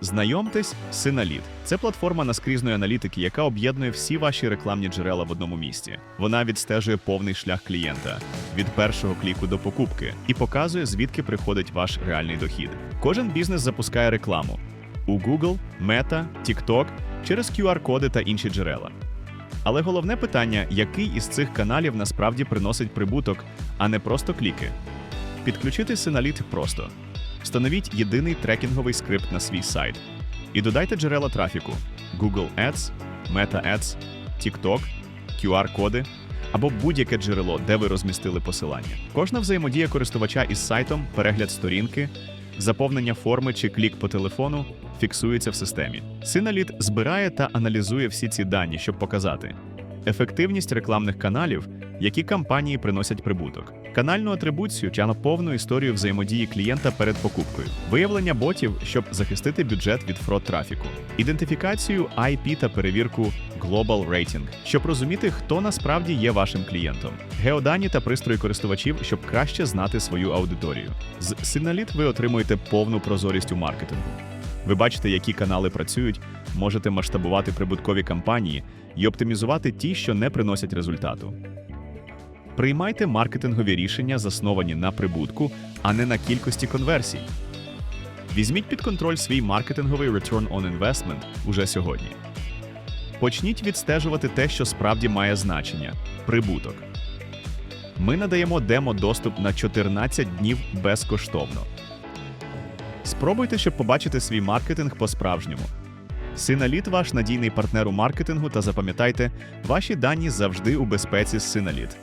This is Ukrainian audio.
Знайомтесь, Синаліт. Це платформа наскрізної аналітики, яка об'єднує всі ваші рекламні джерела в одному місці. Вона відстежує повний шлях клієнта від першого кліку до покупки і показує, звідки приходить ваш реальний дохід. Кожен бізнес запускає рекламу у Google, Meta, TikTok через QR-коди та інші джерела. Але головне питання, який із цих каналів насправді приносить прибуток, а не просто кліки. Підключити Синаліт просто. Встановіть єдиний трекінговий скрипт на свій сайт і додайте джерела трафіку: Google Ads, Meta Ads, TikTok, QR-коди або будь-яке джерело, де ви розмістили посилання. Кожна взаємодія користувача із сайтом, перегляд сторінки, заповнення форми чи клік по телефону фіксується в системі. Синаліт збирає та аналізує всі ці дані, щоб показати ефективність рекламних каналів, які кампанії приносять прибуток, канальну атрибуцію чи повну історію взаємодії клієнта перед покупкою, виявлення ботів, щоб захистити бюджет від фрод трафіку, ідентифікацію IP та перевірку Global Rating, щоб розуміти, хто насправді є вашим клієнтом, геодані та пристрої користувачів, щоб краще знати свою аудиторію. З Синаліт ви отримуєте повну прозорість у маркетингу. Ви бачите, які канали працюють, можете масштабувати прибуткові кампанії і оптимізувати ті, що не приносять результату. Приймайте маркетингові рішення, засновані на прибутку, а не на кількості конверсій. Візьміть під контроль свій маркетинговий Return on Investment уже сьогодні. Почніть відстежувати те, що справді має значення прибуток. Ми надаємо демо-доступ на 14 днів безкоштовно. Спробуйте, щоб побачити свій маркетинг по-справжньому. Синаліт ваш надійний партнер у маркетингу та запам'ятайте, ваші дані завжди у безпеці з Синаліт.